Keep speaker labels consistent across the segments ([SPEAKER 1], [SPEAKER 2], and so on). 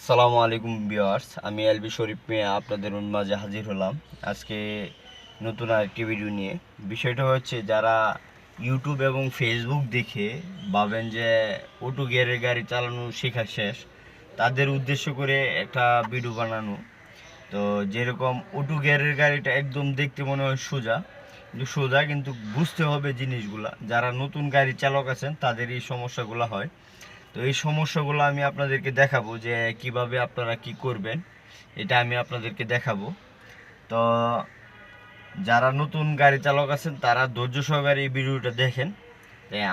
[SPEAKER 1] আসসালামু আলাইকুম ভিউয়ার্স, আমি এলবি শরীফ মিয়া, আপনাদের মাঝে হাজির হলাম। আজকে নতুন আরেকটি ভিডিও নিয়ে। বিষয়টা হচ্ছে, যারা ইউটিউব এবং ফেসবুক দেখে ভাবেন যে অটো গিয়ারের গাড়ি চালানো শেখা শেষ, তাদের উদ্দেশ্য করে একটা ভিডিও বানানো। তো যেরকম অটো গিয়ারের গাড়িটা একদম দেখতে মনে হয় সোজা, কিন্তু সোজা কিন্তু বুঝতে হবে জিনিসগুলা। যারা নতুন গাড়ি চালক আছেন, তাদের এই সমস্যাগুলো হয়। তো এই সমস্যাগুলো আমি আপনাদেরকে দেখাবো যে কীভাবে আপনারা কি করবেন, এটা আমি আপনাদেরকে দেখাবো। তো যারা নতুন গাড়ি চালক আছেন, তারা ধৈর্য সহকারে এই ভিডিওটা দেখেন।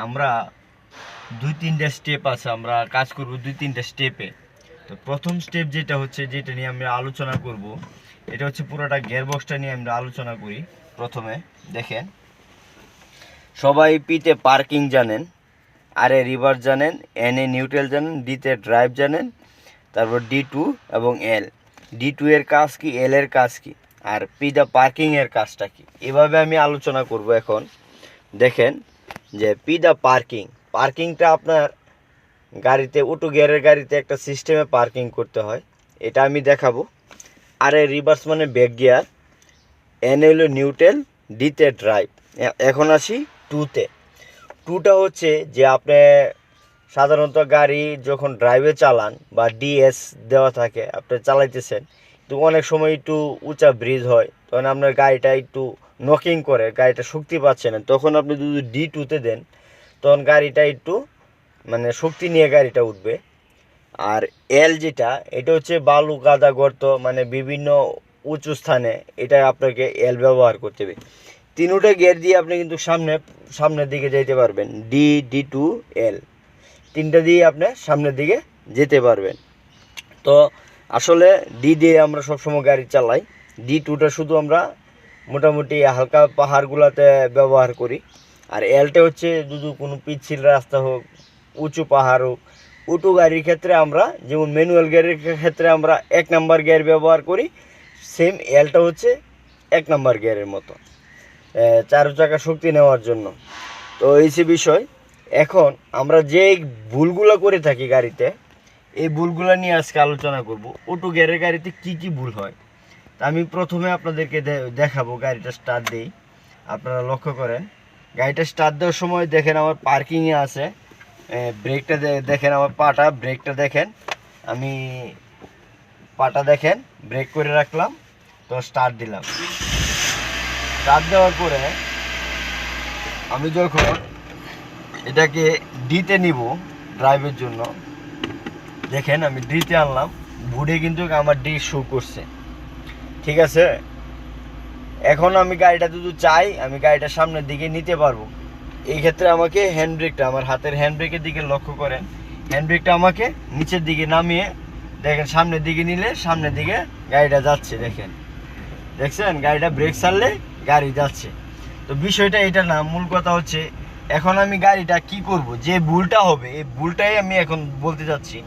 [SPEAKER 1] আমরা দুই তিনটা স্টেপ আছে, আমরা কাজ করব দুই তিনটা স্টেপে তো প্রথম স্টেপ যেটা হচ্ছে, যেটা নিয়ে আমরা আলোচনা করব, এটা হচ্ছে পুরোটা গিয়ার বক্সটা নিয়ে আমরা আলোচনা করি প্রথমে, দেখেন। সবাই পিতে পার্কিং জানেন। আর এ রিভার্স জানেন এন এ নিউট্রাল জানেন ডিতে ড্রাইভ জানেন, তারপর ডি টু এবং এল ডি টু এর কাজ কি এল এর কাজ কি, আর পি দ্য পার্কিং এর কাজটা কি? এভাবে আমি আলোচনা করব এখন। দেখেন যে পি দ্য পার্কিং পার্কিংটা আপনার গাড়িতে অটো গিয়ারের গাড়িতে একটা সিস্টেমে পার্কিং করতে হয়। এটা আমি দেখাবো। আর এ রিভার্স মানে ব্যাক গিয়ার এন হলো নিউট্রাল ডিতে ড্রাইভ এখন আসি টুতে টুটা হচ্ছে যে আপনি সাধারণত গাড়ি যখন ড্রাইভে চালান বা ডিএস দেওয়া থাকে, আপনি চালাইতেছেন তো অনেক সময় একটু উঁচা ব্রিজ হয়, তখন আপনার গাড়িটা একটু নকিং করে, গাড়িটা শক্তি পাচ্ছে না, তখন আপনি যদি ডি টুতে দেন, তখন গাড়িটা একটু মানে শক্তি নিয়ে গাড়িটা উঠবে। আর এল যেটা, এটা হচ্ছে বালু কাদা গর্ত মানে বিভিন্ন উঁচু স্থানে এটা আপনাকে এল ব্যবহার করতে হবে। তিনোটা গিয়ার দিয়ে আপনি কিন্তু সামনে, সামনের দিকে যেতে পারবেন। ডি ডি টু এল তিনটা দিয়ে আপনি সামনের দিকে যেতে পারবেন। তো আসলে ডি দিয়ে আমরা সবসময় গাড়ি চালাই। ডি টুটা শুধু আমরা মোটামুটি হালকা পাহাড়গুলোতে ব্যবহার করি। আর এলটা হচ্ছে যদি কোনো পিচ্ছিল রাস্তা হোক, উঁচু পাহাড় হোক উঁচু গাড়ির ক্ষেত্রে আমরা, যেমন ম্যানুয়াল গাড়ির ক্ষেত্রে আমরা এক নাম্বার গিয়ার ব্যবহার করি সেম এলটা হচ্ছে এক নাম্বার গিয়ারের মতো। চার চাকা শক্তি নেওয়ার জন্য। তো এই সে বিষয়, এখন আমরা যে ভুলগুলো করে থাকি গাড়িতে, এই ভুলগুলো নিয়ে আজকে আলোচনা করব। অটো গিয়ারের গাড়িতে কি কি ভুল হয়? তা আমি প্রথমে আপনাদেরকে দেখাবো, গাড়িটা স্টার্ট দিই। আপনারা লক্ষ্য করেন, গাড়িটা স্টার্ট দেওয়ার সময় দেখেন আমার পার্কিংয়ে আছে। ব্রেকটা দেখেন আমার পাটা ব্রেকটা দেখেন। আমি পাটা দেখেন ব্রেক করে রাখলাম, তো স্টার্ট দিলাম। স্টার্ট দেওয়ার পরে আমি যখন এটাকে ডিতে নিব ড্রাইভের জন্য, দেখেন আমি ডিতে আনলাম বুড়ে কিন্তু আমার ডি শো করছে। ঠিক আছে? এখন আমি গাড়িটা যদি চাই, আমি গাড়িটা সামনের দিকে নিতে পারব। এই ক্ষেত্রে আমাকে হ্যান্ড ব্রেকটা আমার হাতের হ্যান্ড ব্রেকের দিকে লক্ষ্য করেন। হ্যান্ড ব্রেকটা আমাকে নিচের দিকে নামিয়ে, দেখেন সামনের দিকে নিলে সামনের দিকে গাড়িটা যাচ্ছে, দেখেন। দেখছেন? গাড়িটা ব্রেক ছাড়লে গাড়ি যাচ্ছে। তো বিষয়টা এটা না, মূল কথা হচ্ছে এখন আমি গাড়িটা কি করব? যে ভুলটা হবে, এই ভুলটাই আমি এখন বলতে যাচ্ছি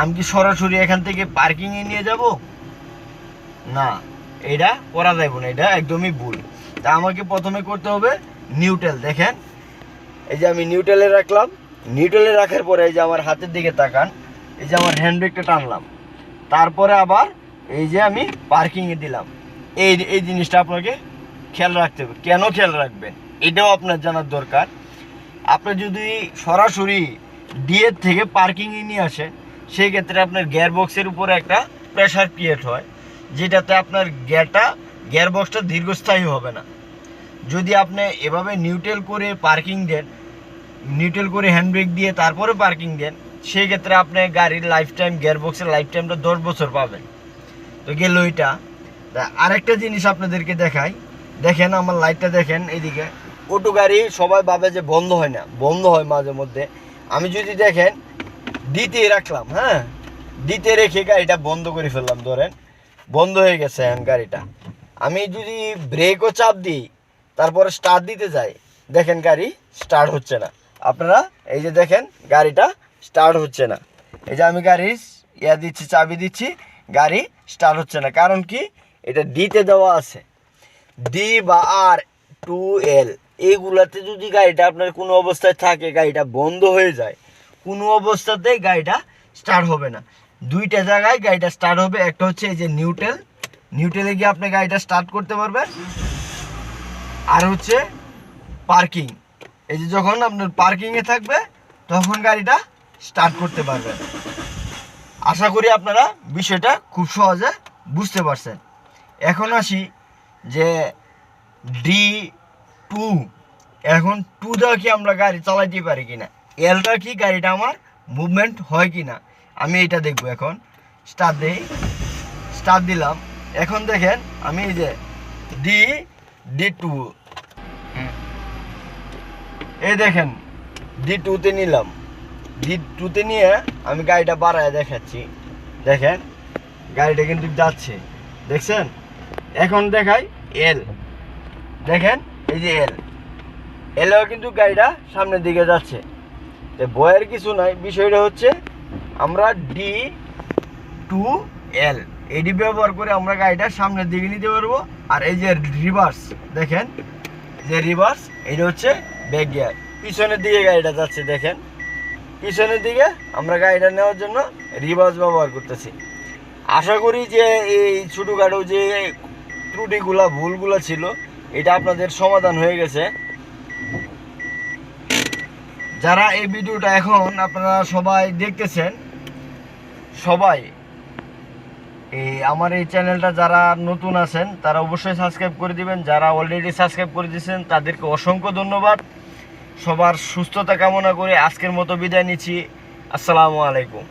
[SPEAKER 1] আমি কি সরাসরি এখান থেকে পার্কিংয়ে নিয়ে যাব? না, এটা করা যাবে না, এটা একদমই ভুল। তা আমাকে প্রথমে করতে হবে নিউটেল দেখেন। এই যে আমি নিউটেলে রাখলাম। নিউটেলে রাখার পরে এই যে আমার হাতের দিকে তাকান, এই যে আমার হ্যান্ড ব্রেকটা টানলাম। তারপরে আবার এই যে আমি পার্কিংয়ে দিলাম। এই এই জিনিসটা আপনাকে খেয়াল রাখতে হবে। কেন খেয়াল রাখবেন? এটাও আপনার জানার দরকার। আপনি যদি সরাসরি ডিএর থেকে পার্কিংয়ে নিয়ে আসে সেই ক্ষেত্রে আপনার গিয়ার বক্সের উপরে একটা প্রেশার ক্রিয়েট হয়, যেটাতে আপনার গিয়ারটা গিয়ার বক্সটা দীর্ঘস্থায়ী হবে না। যদি আপনি এভাবে নিউট্রাল করে পার্কিং দেন নিউট্রাল করে হ্যান্ড ব্রেক দিয়ে তারপরে পার্কিং দেন সেই ক্ষেত্রে আপনি গাড়ির লাইফ টাইম গিয়ার বক্সের লাইফ টাইমটা দশ বছর পাবেন। তো গেল ওইটা আরেকটা জিনিস আপনাদেরকে দেখাই। দেখেন আমার লাইটটা দেখেন এইদিকে। অটো গাড়ি সবাই ভাবে যে বন্ধ হয় না, বন্ধ হয় মাঝে মধ্যে। আমি যদি দেখেন, দিতে রাখলাম হ্যাঁ? দিতে রেখে গাড়িটা বন্ধ করে ফেললাম, ধরেন। বন্ধ হয়ে গেছে গাড়িটা। আমি যদি ব্রেকও চাপ দিই, তারপরে স্টার্ট দিতে যাই, দেখেন গাড়ি স্টার্ট হচ্ছে না। আপনারা এই যে দেখেন, গাড়িটা স্টার্ট হচ্ছে না। এই যে আমি গাড়ি ইয়া দিচ্ছি, চাবি দিচ্ছি, গাড়ি স্টার্ট হচ্ছে না। কারণ কি? এটা ডিতে দেওয়া আছে। ডি বা আর টু এল এইগুলাতে যদি গাড়িটা আপনার কোনো অবস্থায় থাকে, গাড়িটা বন্ধ হয়ে যায়, কোনো অবস্থাতেই গাড়িটা স্টার্ট হবে না। দুইটা জায়গায় গাড়িটা স্টার্ট হবে, একটা হচ্ছে এই যে নিউটেল নিউটেলে গিয়ে আপনি গাড়িটা স্টার্ট করতে পারবেন। আর হচ্ছে পার্কিং এই যে যখন আপনার পার্কিংয়ে থাকবে, তখন গাড়িটা স্টার্ট করতে পারবেন। আশা করি আপনারা বিষয়টা খুব সহজে বুঝতে পারছেন। এখন আসি যে ডি টু এখন টু দেওয়া কি আমরা গাড়ি চালাইতে পারি কি কিনা এলটা কি গাড়িটা আমার মুভমেন্ট হয় কি না আমি এটা দেখব এখন। স্টার্ট দিই। স্টার্ট দিলাম। এখন দেখেন, আমি এই যে ডি ডি টু এই দেখেন ডি টুতে নিলাম। ডি টুতে নিয়ে আমি গাড়িটা বাড়ায় দেখাচ্ছি। দেখেন, গাড়িটা কিন্তু যাচ্ছে। দেখছেন? এখন দেখাই এল দেখেন, এই যে এল এলেও কিন্তু গাড়িটা সামনের দিকে যাচ্ছে। বয়ের কিছু নাই, বিষয়টা হচ্ছে আমরা ডি টু এল এডি ব্যবহার করে আমরা গাড়িটা সামনের দিকে নিতে পারব। আর এই যে রিভার্স দেখেন যে রিভার্স এটা হচ্ছে ব্যাক গিয়ার পিছনের দিকে গাড়িটা যাচ্ছে, দেখেন। পিছনের দিকে আমরা গাড়িটা নেওয়ার জন্য রিভার্স ব্যবহার করতেছি। আশা করি যে এই ছোটোখাটো যে ত্রুটিগুলা, ভুলগুলো ছিল, এটা আপনাদের সমাধান হয়ে গেছে। যারা এই ভিডিওটা এখন আপনারা সবাই দেখতেছেন, সবাই, এই আমার এই চ্যানেলটা যারা নতুন আছেন, তারা অবশ্যই সাবস্ক্রাইব করে দিবেন। যারা অলরেডি সাবস্ক্রাইব করে দিয়েছেন, তাদেরকে অসংখ্য ধন্যবাদ। সবার সুস্থতা কামনা করে আজকের মতো বিদায় নিচ্ছি। আসসালামু আলাইকুম।